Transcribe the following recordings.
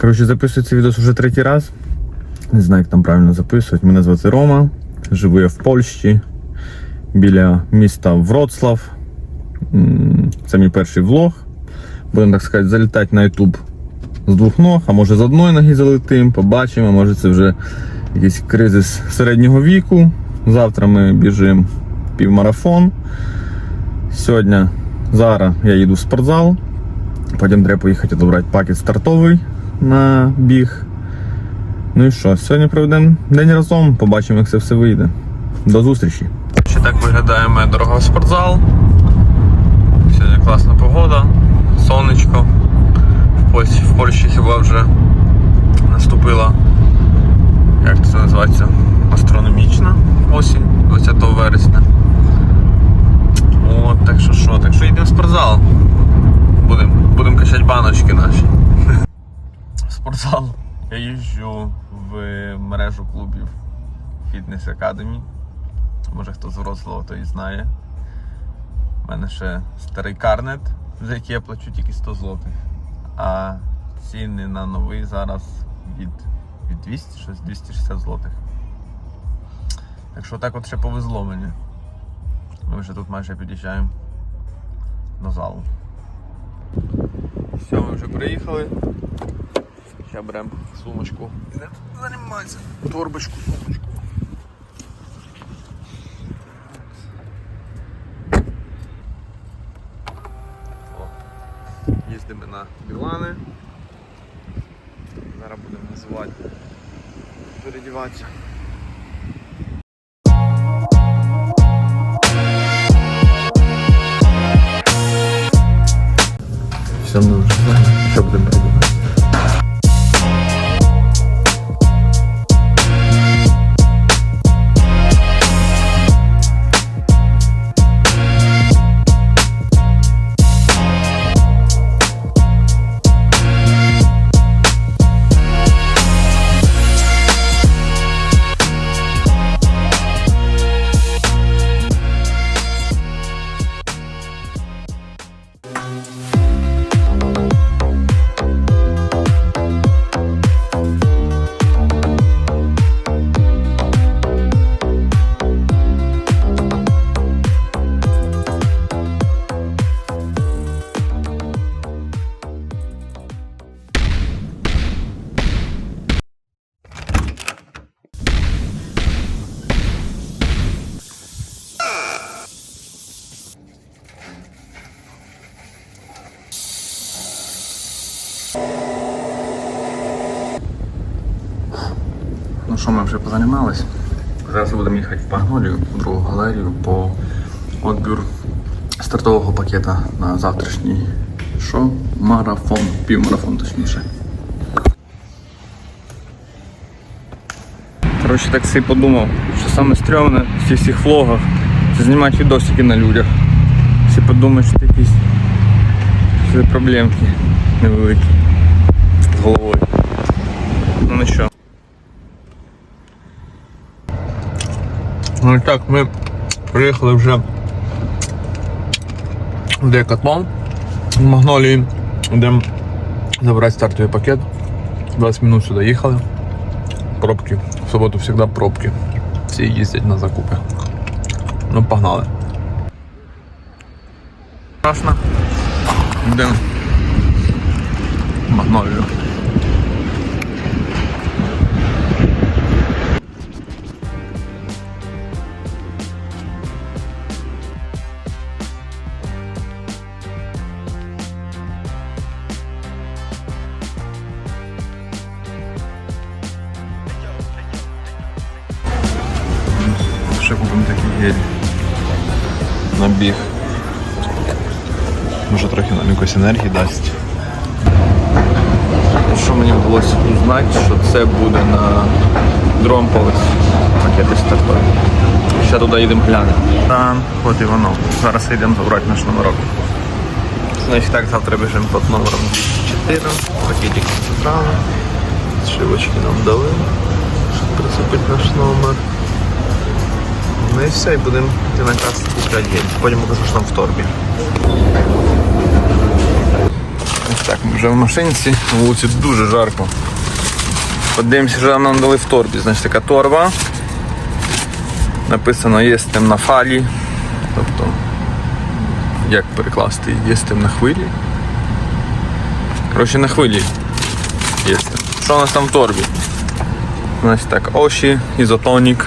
Коротше, записую цей відео вже третій раз. Не знаю, як там правильно записувати. Мене звати Рома. Живу я в Польщі біля міста Вроцлав. Це мій перший влог. Будемо, так сказати, залітати на YouTube з двох ног, а може з одної ноги залетим, побачимо. Може це вже якийсь кризис середнього віку. Завтра ми біжимо півмарафон. Сьогодні, зараз я їду в спортзал. Потім треба поїхати добрати пакет стартовий на біг. Ну і що, сьогодні проведемо день разом, побачимо, як це все вийде. До зустрічі. Ще так виглядає моя дорога в спортзал. Сьогодні класна погода, сонечко. В Польщі, в Польщі хіба вже наступила, як це називається, астрономічна осінь 20 вересня. От, так що що, так що йдемо в спортзал. Будемо будем качати баночки наші. В спортзал я їжджу в мережу клубів Fitness Academy. Може хто з Вроцлава, то і знає. У мене ще старий карнет, за який я плачу тільки 100 злотих. А ціни на новий зараз від, від 200, щось 260 злотих. Так що так от ще повезло мені. Ми вже тут майже під'їжджаємо до залу. Все, ми вже приїхали. Ще беремо сумочку. Ідемо. Торбочку, сумочку. Їздимо на Білани. Зараз будемо називати. Передіватися. Що, ми вже позанімались. Зараз будемо їхати в Пагнолію, в другу галерію по відбір стартового пакета на завтрашній що? Марафон, півмарафон точніше. Коротше, так подумав, що саме стрьомне в цих всіх влогах це знімати відосики на людях. Всі подумають, що це якісь проблемки невеликі з головою. Ну ну Ну і так, ми приїхали вже в Декатлон в Магнолії. Йдемо забирати стартовий пакет. 20 минут сюди їхали. Пробки. В суботу завжди пробки. Всі їздять на закупи. Ну, погнали. Страшно. Йдемо Магнолію. Ще купимо такий гель. На біг. Може трохи нам якось енергії дасть. Що мені вдалося узнати, що це буде на другому поверсі пакети стартові. Ще туди їдемо глянемо. Та, от і воно. Зараз йдемо забрати наш номерок. Значить так, завтра біжимо під номером 204. Пакетик забрали. Шивочки нам дали, щоб прицепити наш номер. Ну і все, і будемо йти на. Потім покажу, що там в торбі. Ось так, ми вже в машинці, на вулиці дуже жарко. Подивимося, що нам дали в торбі. Значить така торба. Написано єстем на фалі. Тобто, як перекласти єстем на хвилі. Коротше, на хвилі єстем. Що у нас там в торбі? Значить так, оші, ізотонік.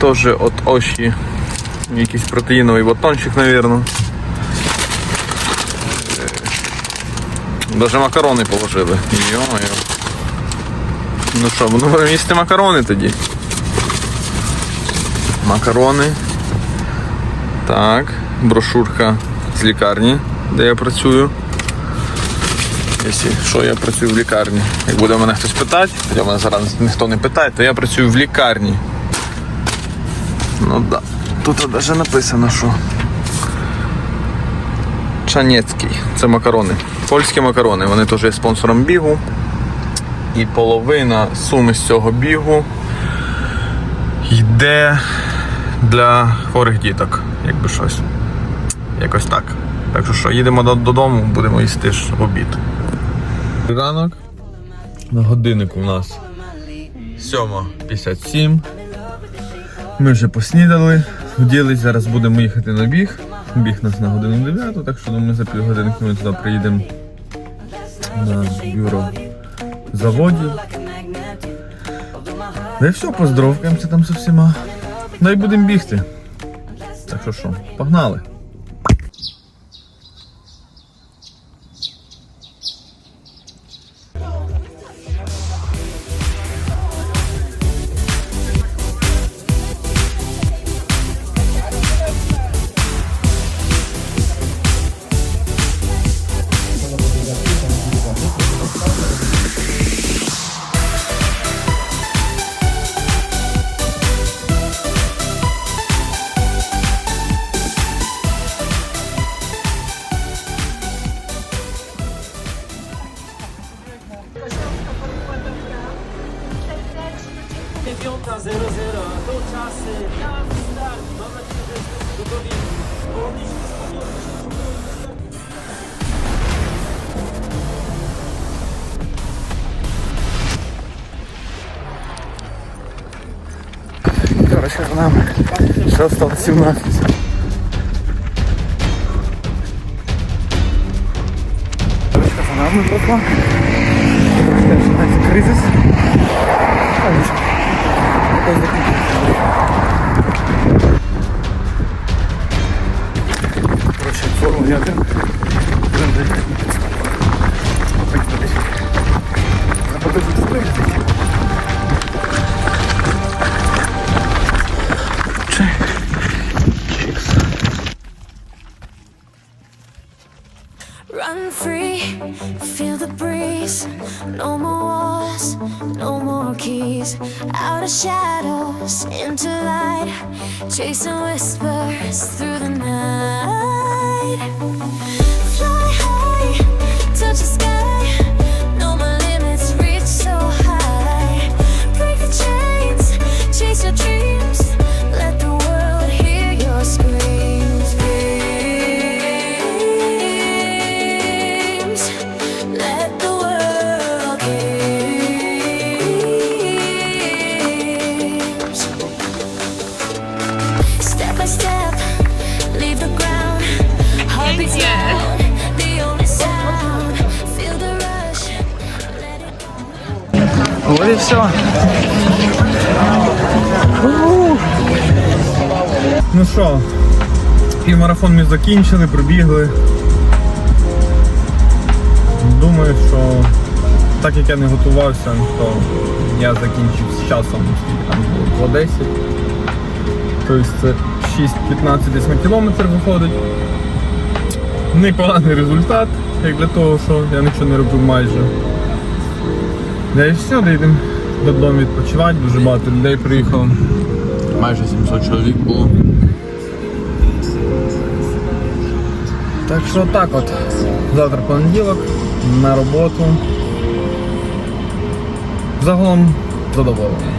Теж от оші якийсь протеїновий батончик, мабуть. Даже макарони положили. Йо-моє. Ну що, будемо їсти макарони тоді. Макарони. Так, брошурка з лікарні, де я працюю. Якщо що я працюю в лікарні. Як буде мене хтось питати, хоча мене зараз ніхто не питає, то я працюю в лікарні. Ну да. Тут навіть написано, що Чанецький. Це макарони. Польські макарони. Вони теж є спонсором бігу. І половина суми з цього бігу йде для хворих діток, якби щось. Якось так. Так що що, їдемо додому, будемо їсти ж обід. Ранок. На годиннику у нас 7.57. Ми вже поснідали, вділись, зараз будемо їхати на біг. Біг нас на годину 9, так що думаю, за півгодинки ми туди приїдемо на бюро заводів. Да і все, поздоровкаємося там з усіма. Ну і будемо бігти. Так що що, погнали. нам еще осталось 17. Ручка за нами пошла. Начинается кризис. Ось закінчився. Keys. Out of shadows, into light. Chasing whispers through the night. Fly high, touch the sky. І все. Ну що, півмарафон ми закінчили, пробігли. Думаю, що так як я не готувався, то я закінчив з часом, там було 2.10. Тобто це 6-15 десь на кілометр виходить. Непоганий результат, як для того, що я нічого не робив майже. Да і все, доїдемо додому відпочивати, дуже багато людей приїхало. Майже 700 чоловік було. Так що так от. Завтра понеділок, на роботу. Загалом задоволений.